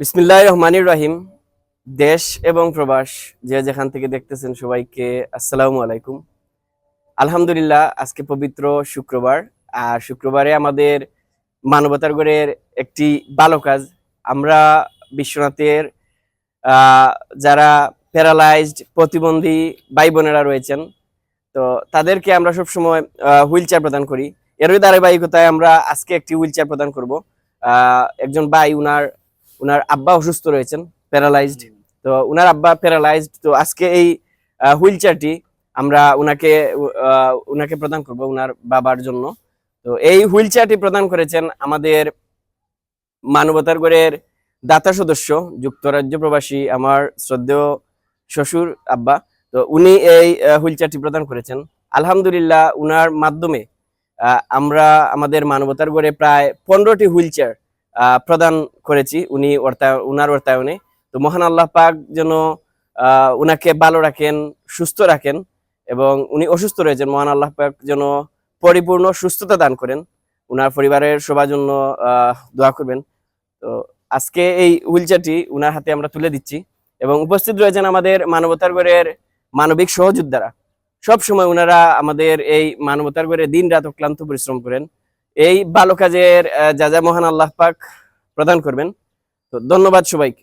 বিসমিল্লাহ রহমানির রাহিম। দেশ এবং প্রবাস যে যেখান থেকে দেখতেছেন সবাইকে আসসালামু আলাইকুম। আলহামদুলিল্লাহ, আজকে পবিত্র শুক্রবার। আর শুক্রবারে আমাদের মানবতার গড়ের একটি ভালো কাজ। আমরা বিশ্বনাথের যারা প্যারালাইজড প্রতিবন্ধী ভাই বোনেরা রয়েছেন, তো তাদেরকে আমরা সবসময় হুইল চেয়ার প্রদান করি। এরই ধারাবাহিকতায় আমরা আজকে একটি হুইল চেয়ার প্রদান করব। একজন ভাই, উনার উনার আব্বা অসুস্থ রয়েছেন প্যারালাইজড তো উনার আব্বা প্যারালাইজড তো আজকে এই হুইল চেয়ারটি আমরা উনাকে উনাকে প্রদান করব উনার বাবার জন্য। তো এই হুইল চেয়ারটি প্রদান করেছেন আমাদের মানবতার গড়ের দাতা সদস্য যুক্তরাজ্য প্রবাসী আমার শ্রদ্ধেয় শ্বশুর আব্বা। তো উনি এই হুইল চেয়ারটি প্রদান করেছেন। আলহামদুলিল্লাহ উনার মাধ্যমে আহ, আমরা আমাদের মানবতার গড়ে প্রায় পনেরোটি হুইল চেয়ার প্রদান করেছি উনি উনার অর্থায়নে তো মহান আল্লাহ পাক যেন উনাকে ভালো রাখেন, সুস্থ রাখেন এবং উনি অসুস্থ রয়েছেন। মহান আল্লাহ পাক যেন পরিপূর্ণ সুস্থতা দান করেন। উনার পরিবারের সবার জন্য দোয়া করবেন। তো আজকে এই হুইলচেয়ারটি উনার হাতে আমরা তুলে দিচ্ছি এবং উপস্থিত রয়েছেন আমাদের মানবতার গড়ের মানবিক সহযোদ্ধারা। সব সময় ওনারা আমাদের এই মানবতার গড়ে দিন রাত অক্লান্ত পরিশ্রম করেন। এই ভালো কাজের যা যা মহান আল্লাহ পাক প্রদান করবেন। তো ধন্যবাদ সবাইকে।